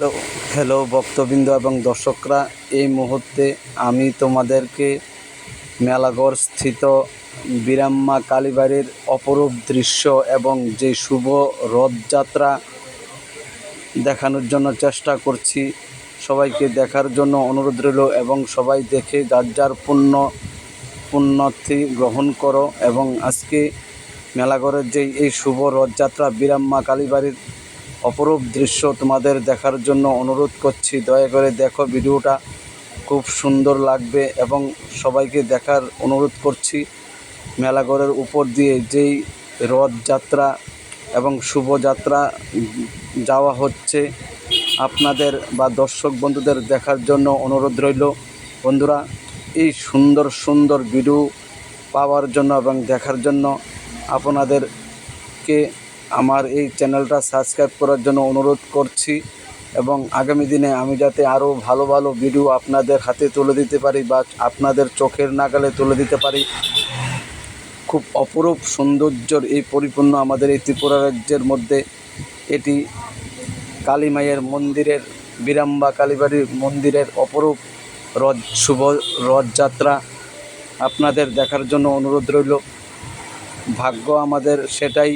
Hello hello ভক্তবৃন্দ এবং দর্শকরা, এই মুহূর্তে আমি তোমাদেরকে মেলাগড় স্থিত বিরাম্মা কালীবাড়ির অপরূপ দৃশ্য এবং যে শুভ রথযাত্রা দেখানোর জন্য চেষ্টা করছি, সবাইকে দেখার জন্য অনুরোধ রইল এবং সবাই দেখে যার যার পুণ্য, পুণ্যার্থী গ্রহণ করো এবং আজকে মেলাগড়ের যে এই শুভ রথযাত্রা বিরাম্মা কালীবাড়ির অপরূপ দৃশ্য তোমাদের দেখার জন্য অনুরোধ করছি। দয়া করে দেখো ভিডিওটা। খুব সুন্দর লাগবে এবং সবাইকে দেখার অনুরোধ করছি। মেলাগড়ের উপর দিয়ে যেই রথযাত্রা এবং শুভযাত্রা যাওয়া হচ্ছে, আপনাদের বা দর্শক বন্ধুদের দেখার জন্য অনুরোধ রইল। বন্ধুরা, এই সুন্দর সুন্দর ভিডিও পাওয়ার জন্য এবং দেখার জন্য আপনাদেরকে আমার এই চ্যানেলটা সাবস্ক্রাইব করার জন্য অনুরোধ করছি এবং আগামী দিনে আমি যাতে আরও ভালো ভালো ভিডিও আপনাদের হাতে তুলে দিতে পারি বা আপনাদের চোখের নাগালে তুলে দিতে পারি। খুব অপরূপ সৌন্দর্যর এই পরিপূর্ণ আমাদের এই ত্রিপুরা রাজ্যের মধ্যে এটি কালী মায়ের মন্দিরের, বীরাম্বা কালীবাড়ির মন্দিরের অপরূপ রথ, শুভ রথযাত্রা আপনাদের দেখার জন্য অনুরোধ রইল। ভাগ্য আমাদের সেটাই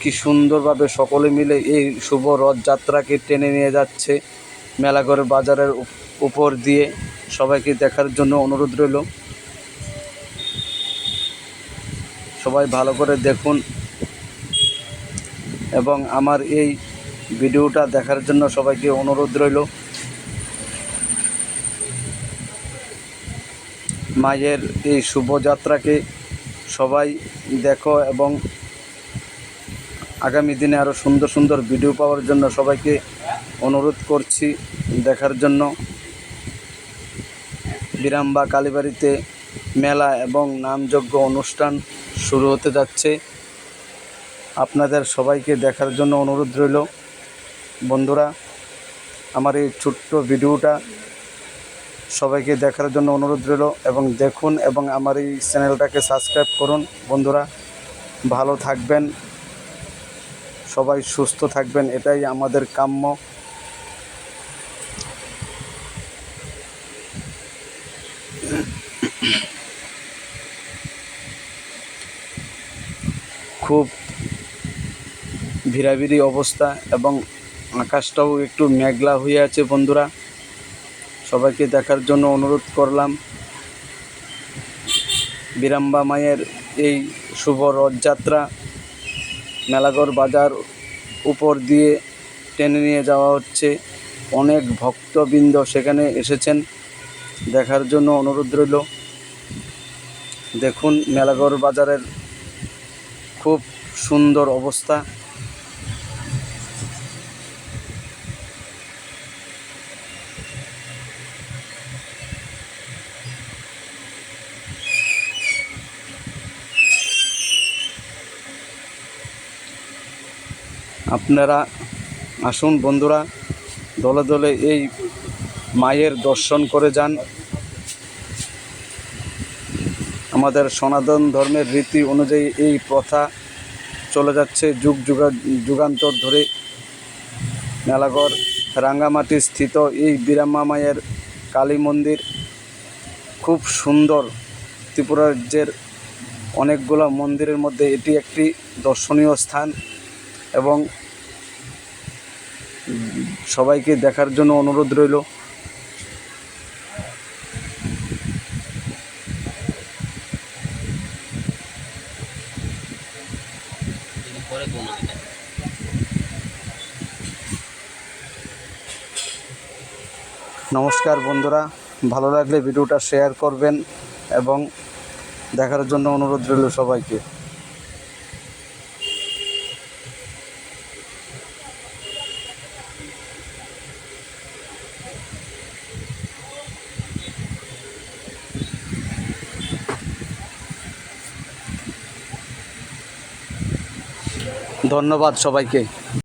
কি সুন্দরভাবে সকলে মিলে এই শুভ রথযাত্রাকে টেনে নিয়ে যাচ্ছে মেলাঘর বাজারের উপর দিয়ে। সবাইকে দেখার জন্য অনুরোধ রইল। সবাই ভালো করে দেখুন। এবং আমার এই ভিডিওটা দেখার জন্য সবাইকে অনুরোধ রইল। মায়ের এই শুভযাত্রাকে সবাই দেখো এবং আগামী দিনে আরও সুন্দর সুন্দর ভিডিও পাওয়ার জন্য সবাইকে অনুরোধ করছি দেখার জন্য। বিরামবা কালীবাড়িতে মেলা এবং নামযজ্ঞ অনুষ্ঠান শুরু হতে যাচ্ছে। আপনাদের সবাইকে দেখার জন্য অনুরোধ রইল। বন্ধুরা, আমার এই ছোট্ট ভিডিওটা সবাইকে দেখার জন্য অনুরোধ রইল এবং দেখুন এবং আমার এই চ্যানেলটাকে সাবস্ক্রাইব করুন। বন্ধুরা, ভালো থাকবেন। সবাই সুস্থ থাকবেন, এটাই আমাদের কাম্য। খুব ভিড়াভিড়ি অবস্থা এবং আকাশটাও একটু মেঘলা হয়ে আছে বন্ধুরা। সবাইকে দেখার জন্য অনুরোধ করলাম। বীরাম্বা মায়ের এই শুভ রথযাত্রা মেলাগড় বাজার উপর দিয়ে টেনে নিয়ে যাওয়া হচ্ছে। অনেক ভক্তবৃন্দ সেখানে এসেছেন। দেখার জন্য অনুরোধ রইল। দেখুন মেলাগড় বাজারের খুব সুন্দর অবস্থা। আপনারা আসুন বন্ধুরা, দলে দলে এই মায়ের দর্শন করে যান। আমাদের সনাতন ধর্মের রীতি অনুযায়ী এই প্রথা চলে যাচ্ছে যুগ যুগা যুগান্তর ধরে। মেলাগড় রাঙ্গামাটি স্থিত এই বীরাম্মা মায়ের কালী মন্দির। খুব সুন্দর ত্রিপুরা রাজ্যের অনেকগুলো মন্দিরের মধ্যে এটি একটি দর্শনীয় স্থান এবং সবাইকে দেখার জন্য অনুরোধ রইল। নমস্কার বন্ধুরা, ভালো লাগলে ভিডিওটা শেয়ার করবেন এবং দেখার জন্য অনুরোধ রইল সবাইকে। ধন্যবাদ সবাইকে।